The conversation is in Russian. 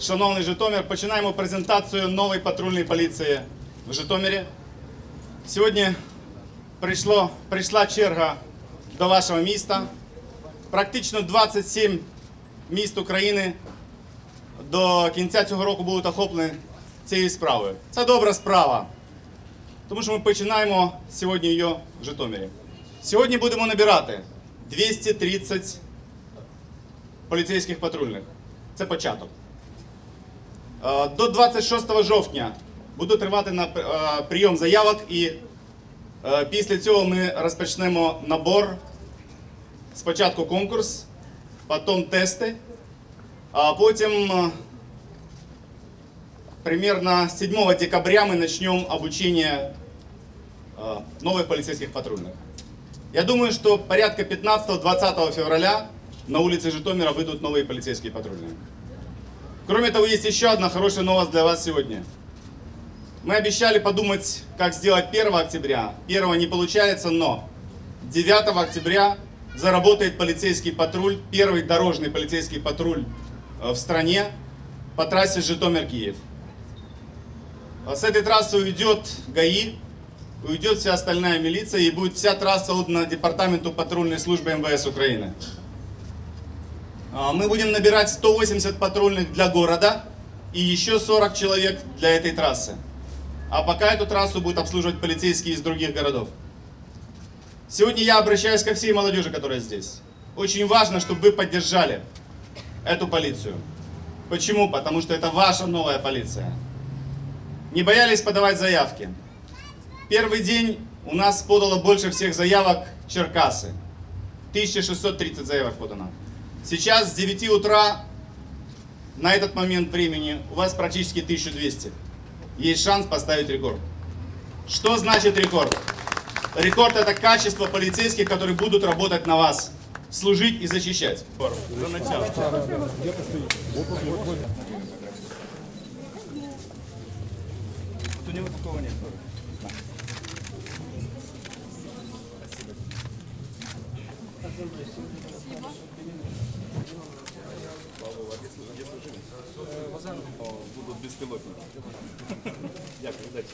Шановний Житомир, починаємо презентацію нової патрульної поліції в Житомирі. Сьогодні прийшло, прийшла черга до вашого міста. Практично 27 міст України до кінця цього року будуть охоплені цією справою. Це добра справа, тому що ми починаємо сьогодні її в Житомирі. Сьогодні будемо набирати 230 поліцейських патрульних. Це початок. Е, До 26 жовтня буде тривати на е, прийом заявок і е, після цього ми розпочнемо набор. Спочатку конкурс, потім тести, а потім е, примерно 7 декабря мы начнем обучение э, новых полицейских патрульных. Я думаю, что порядка 15-20 февраля на улице Житомира выйдут новые полицейские патрульные. Кроме того, есть еще одна хорошая новость для вас сегодня. Мы обещали подумать, как сделать 1 октября. 1 не получается, но 9 октября заработает полицейский патруль, первый дорожный полицейский патруль э, в стране по трассе Житомир-Киев. А С этой трассы уйдет ГАИ, уйдет вся остальная милиция и будет вся трасса отдана департаменту патрульной службы МВС Украины. А, Мы будем набирать 180 патрульных для города и еще 40 человек для этой трассы. А пока эту трассу будут обслуживать полицейские из других городов. Сегодня я обращаюсь ко всей молодежи, которая здесь. Очень важно, чтобы вы поддержали эту полицию. Почему? Потому что это ваша новая полиция. Не боялись подавать заявки. Первый день у нас подало больше всех заявок Черкасы. 1630 заявок подано. Сейчас с 9 утра на этот момент времени у вас практически 1200. Есть шанс поставить рекорд. Что значит рекорд? Рекорд это качество полицейских, которые будут работать на вас, служить и защищать. За начало. Вот у него такого нет. Беспилотники. Дякую, удачи.